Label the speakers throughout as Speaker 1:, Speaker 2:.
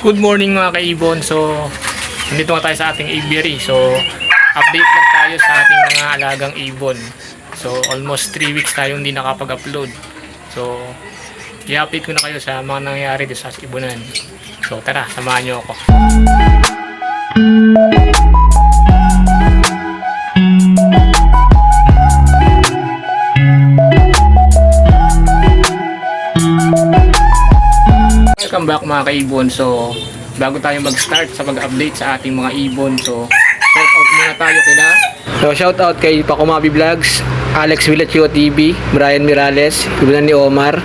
Speaker 1: Good morning mga kaibon. So, nandito nga tayo sa ating aviary. So, update lang tayo sa ating mga alagang ibon. So, almost 3 weeks tayong hindi nakapag-upload. So, i-update ko na kayo sa mga nangyayari sa ibonan. So, tara, samahan nyo ako. Welcome back mga kaibon. So, bago tayo mag-start sa pag-update sa ating mga ibon, so, shout out muna tayo kina. So, shout out kay Pakumabi Vlogs, Alex Villachio TV, Brian Mirales, Ibunan ni Omar,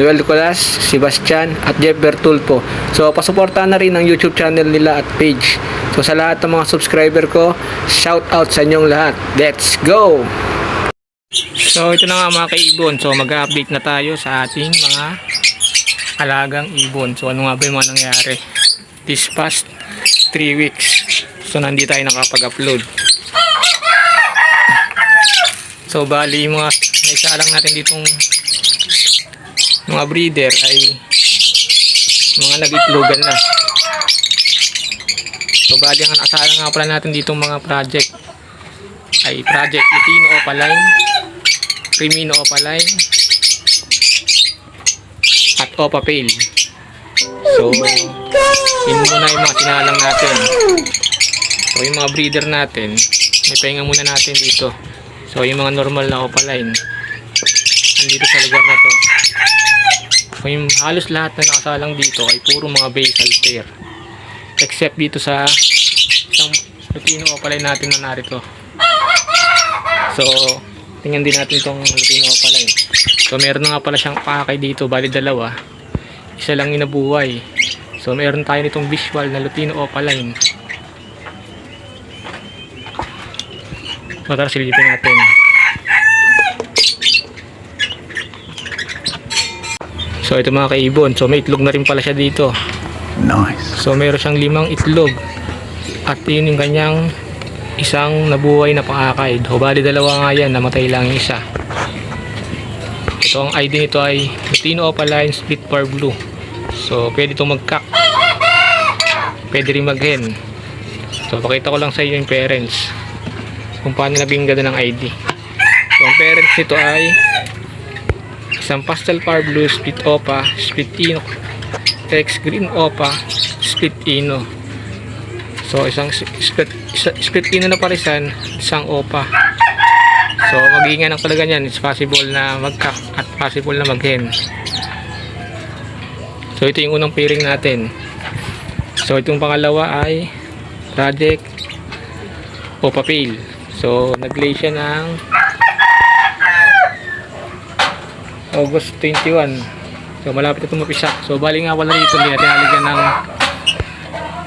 Speaker 1: Noel Nicolas, Sebastian, at Jeff Bertulpo. So, pasuportahan na rin ang YouTube channel nila at page. So, sa lahat ng mga subscriber ko, shout out sa inyong lahat. Let's go! So, ito na nga mga kaibon. So, mag-update na tayo sa ating mga alagang ibon. So ano nga ba yung mga nangyari? This past 3 weeks. So nandito tayo nakapag-upload. So bali yung mga naisalang natin ditong mga breeder ay mga nag-itlogan na. So bali ang nakasalang nga pala natin ditong mga project ay Project Latino Opaline, Crimino Opaline, at Opa Pale. So, yun muna yung mga sinalang natin. So, yung mga breeder natin, may pahinga muna natin dito. So, yung mga normal na Opaline, andito sa lugar na to. So, yung halos lahat na nakasalang dito ay puro mga basal pair. Except dito sa isang Lutino Opaline natin na narito. So, tingnan din natin itong Lutino Opaline. So meron na nga pala siyang pakay dito, bali dalawa. Isa lang inabuhay. So meron tayo nitong visual na Lutino Opaline. So tara silipin natin. So ito mga kaibon, so may itlog na rin pala siya dito.
Speaker 2: Nice.
Speaker 1: So meron siyang limang itlog. At yun yung kanyang isang nabuhay na pangakay. O bali dalawa nga yan, namatay lang yung isa. Ito ang ID nito ay Lutino Opaline Split Par Blue. So pwede itong mag-cock. Pwede rin mag-hen. So pakita ko lang sa iyo yung parents. Kung paano naging ng ID. So ang parents nito ay isang pastel par blue split opa, split ino, X green opa, split ino. So isang split, split ino na parisan, isang opa. So magiging ng talaga niyan, it's possible na magka at possible na mag-hen. So ito yung unang pairing natin. So itong pangalawa ay project Opa Pale. So nag-lay siya ng August 21. So malapit na tumapisa. So bali nga wala rito hindi natin halagyan ng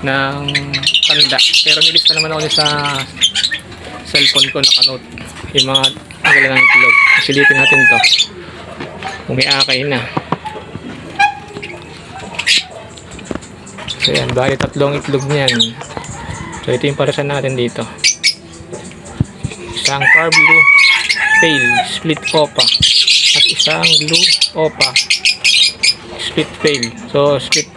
Speaker 1: ng tanda. Pero nilista naman ako sa cellphone ko nakanote yung mga wala ng itlog. Silipin natin to. Kung may akay na. So yan, bali tatlong itlog niyan. So ito yung parasan natin dito. Isang car blue pale split opa at isang blue opa split pale. So split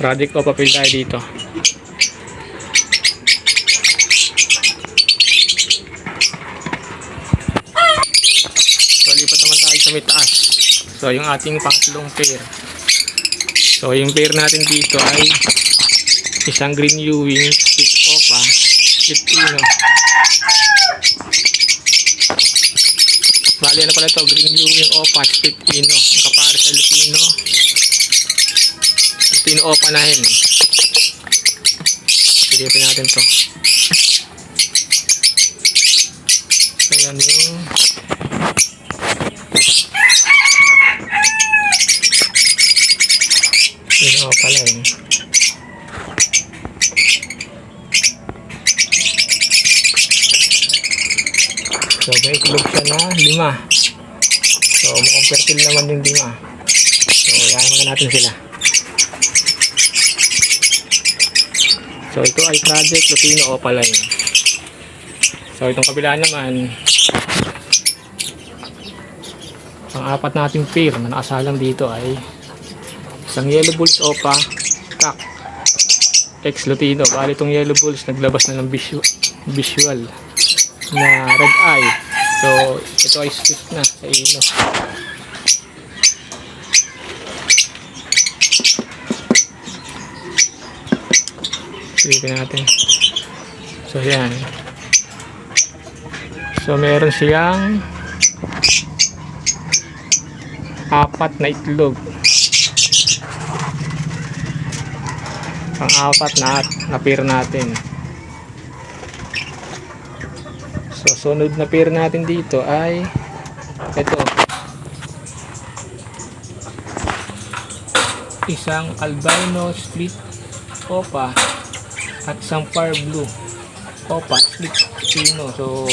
Speaker 1: project opa pale tayo dito. So lipat naman tayo sa may taas. So yung ating pangatlong pair. So yung pair natin dito ay isang green Ewing split opa split ino. Bali ano pala ito, green Ewing opa split ino. Ang kapare sa Lutino. Lutino opa na yun. Silipin natin to. So yan yung Yun o pala yun. So, may itlog siya na lima. So, mukhang fertile naman yung lima. So, yaman na natin sila. So, ito ay Project Lutino Opaline. So, itong kabila naman, ang apat nating pair na nakasalang dito ay Isang yellow bulls opa, kak, ex Lutino. Bali itong yellow bulls naglabas na ng visual, visual na red eye. So, ito ay split na sa ino. Silipin natin. So, yan. So, meron siyang apat na itlog. Ang apat na na pair natin. So, sunod na pair natin dito ay ito. Isang albino split opa at isang far blue opa split pino. So,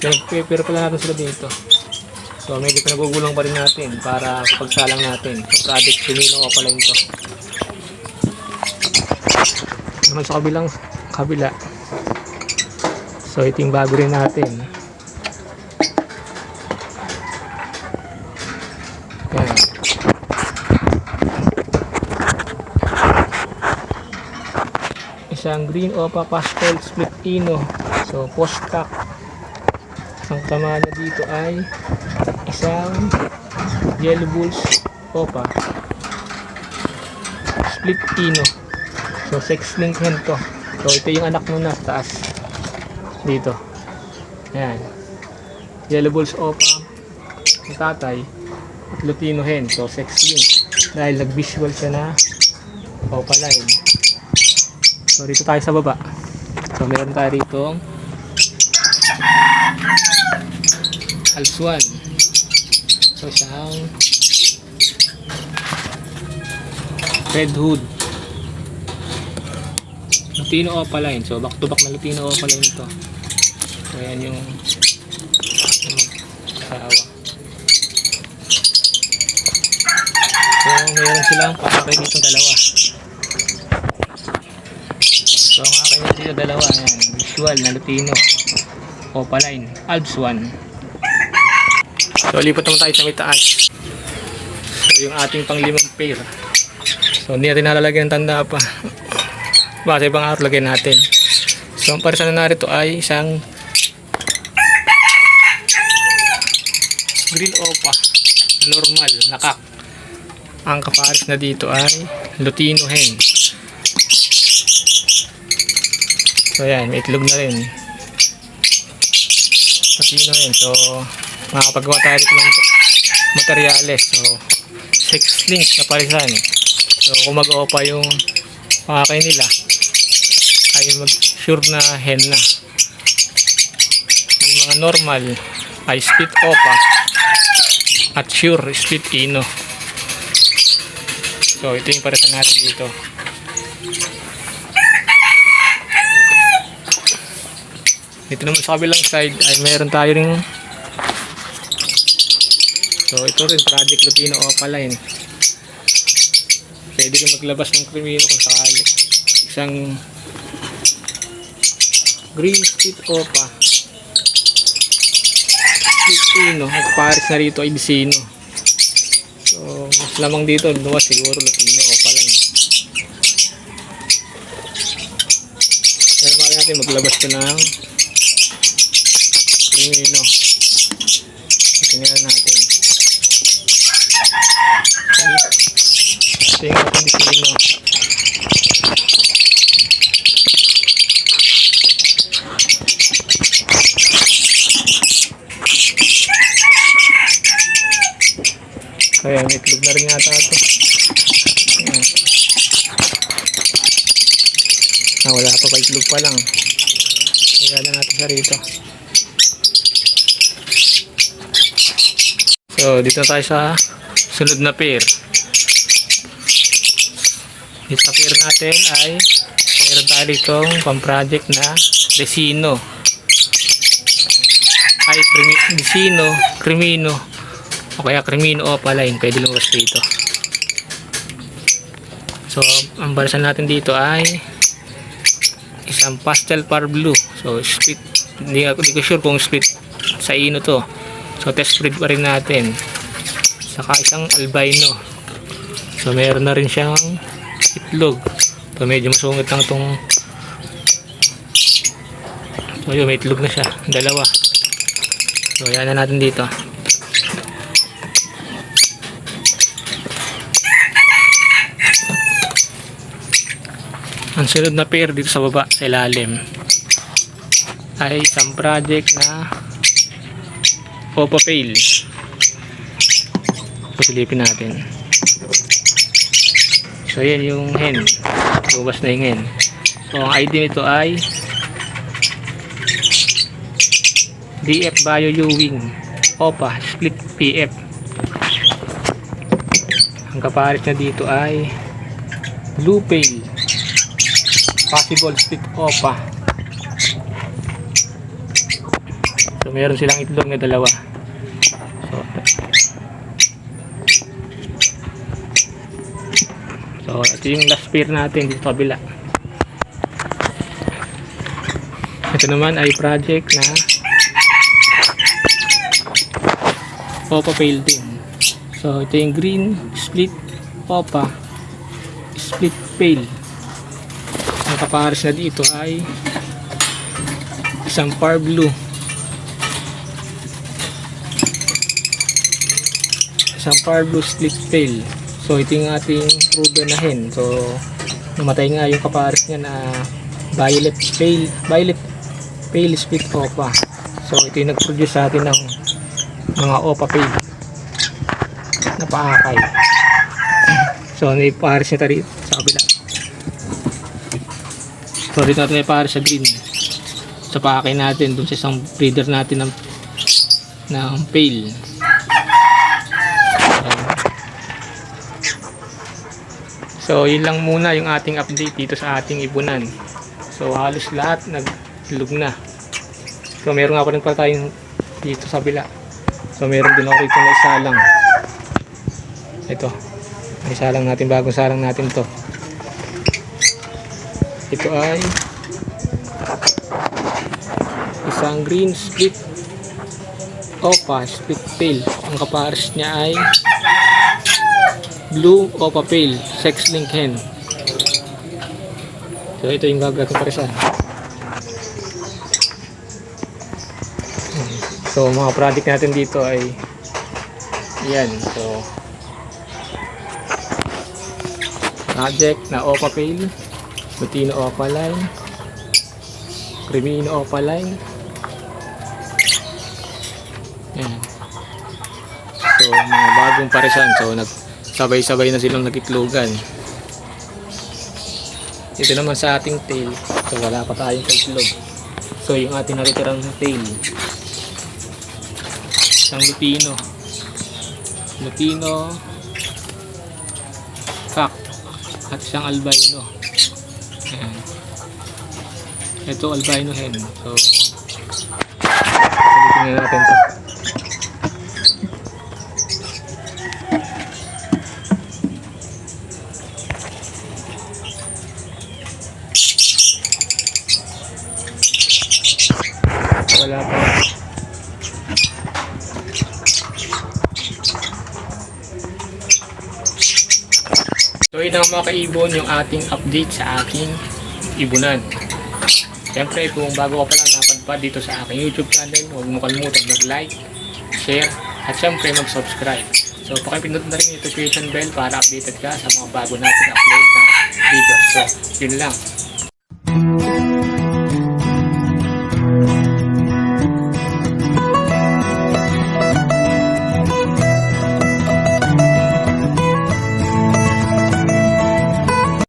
Speaker 1: pinag-pair pala natin sila dito. So, medyo pinagugulong pa rin natin para pagsalang natin. So, project Sumino o pala ito. Naman sa kabilang kabila. So, ito yung bago rin natin. Yan. Isang green opa pastel split ino. So, post cock. Ang tama na dito ay isang yellow bulls opa split ino so sex link hen to so ito yung anak nun na taas. Dito. Ayan. Yellow bulls opa ang tatay at lutino hen. So sex link. Dahil nag visual siya na opa line. So dito tayo sa baba. So meron tayo rito 1 So siyang Red Hood Lutino Opaline So back to back na Lutino Opaline to So yan yung asawa So meron silang pakakay dito dalawa So ang akin dito dalawa yan Visual na Lutino Opaline Alps 1 So, lipat naman tayo sa may taas. So, yung ating panglimang pair. So, hindi natin nalalagyan ng tanda pa. Base pang araw lagyan natin. So, ang parisa na narito ay isang green opa normal, nakak. Ang kapares na dito ay Lutino hen. So, yan, may itlog na rin. Lutino hen. So, makakapagawa tayo dito ng materyales so six links na parisan so kung mag-opa yung pakakay nila ay mag sure na hen na yung mga normal ay split opa at sure split ino so ito yung parisan natin dito dito naman sa kabilang side ay meron tayo ring So ito rin Project Lutino Opaline. Pwede rin maglabas ng krimino kung sakali. Isang green split opa. Lutino. At pares na rito ay Bisino. So mas lamang dito luwas siguro Lutino Opaline. Kaya mali natin maglabas ko ng krimino. Tingnan natin. Ito yung ating disino. May itlog na rin yata ito. Ayan. Ah, wala pa pa itlog pa lang. Kaya na natin sa rito. So, dito tayo sa sunod na pair. Dito sa pair natin ay meron tayo ditong pang-project na Resino. Ay, krimi, Resino, Crimino. O kaya Crimino Opaline. Pwede lumabas dito. So, ang balasan natin dito ay isang pastel par blue. So, split. Hindi, hindi ko sure kung split sa ino to. So, test breed pa rin natin. Saka isang albino. So meron na rin siyang itlog. So medyo masungit lang itong So yun, may itlog na siya. Dalawa. So yan na natin dito. Ang sunod na pair dito sa baba, sa ilalim, ay isang project na Popo Fail. Pasilipin natin. So, yan yung hen. Lumabas na yung hen. So, ang ID nito ay DF Bio U-Wing OPA Split PF. Ang kapalit na dito ay Blue Pale Possible Split OPA. So, meron silang itlog na dalawa. So, So, ito yung last pair natin dito sa kabila. Ito naman ay project na Opa Pale din. So, ito yung green split Opa split Pale. Ang kapares na dito ay isang par blue. Isang par blue split Pale. So ito yung ating proven na hen. So namatay nga yung kapares niya na violet pale, violet pale split opa. So ito yung nag-produce sa atin ng mga opa pale na paakay. So may pares niya. So dito natin may pares sa green. Sa paakay natin dun sa isang breeder natin ng ng pale. So, yun lang muna yung ating update dito sa ating ibunan. So, halos lahat naglug na. So, meron nga pa rin pala tayong dito sa bila. So, meron din ako rito na isa lang. Ito. May isa lang natin, bagong salang natin to. Ito ay isang green split opa split tail. Ang kapares niya ay blue opa pale sex link hen. So ito yung gagawin ko parisan so mga product natin dito ay yan. So project na opa pale butino opa line cremino opa line yan so mga bagong parisan so nag sabay-sabay na silang nagitlogan. Ito naman sa ating tail. So wala pa tayong itlog. So yung ating natitirang tail. Isang lutino. Lutino. Kak. At isang albino. Ayan. Ito albino hen. So natin to. Kaibon yung ating update sa aking ibunan. Siyempre kung bago ka pa lang napadpad dito sa aking YouTube channel, huwag mo kalimutan mag-like, share, at siyempre mag-subscribe. So pakipindot na rin yung notification bell para updated ka sa mga bago natin upload na videos. So yun lang.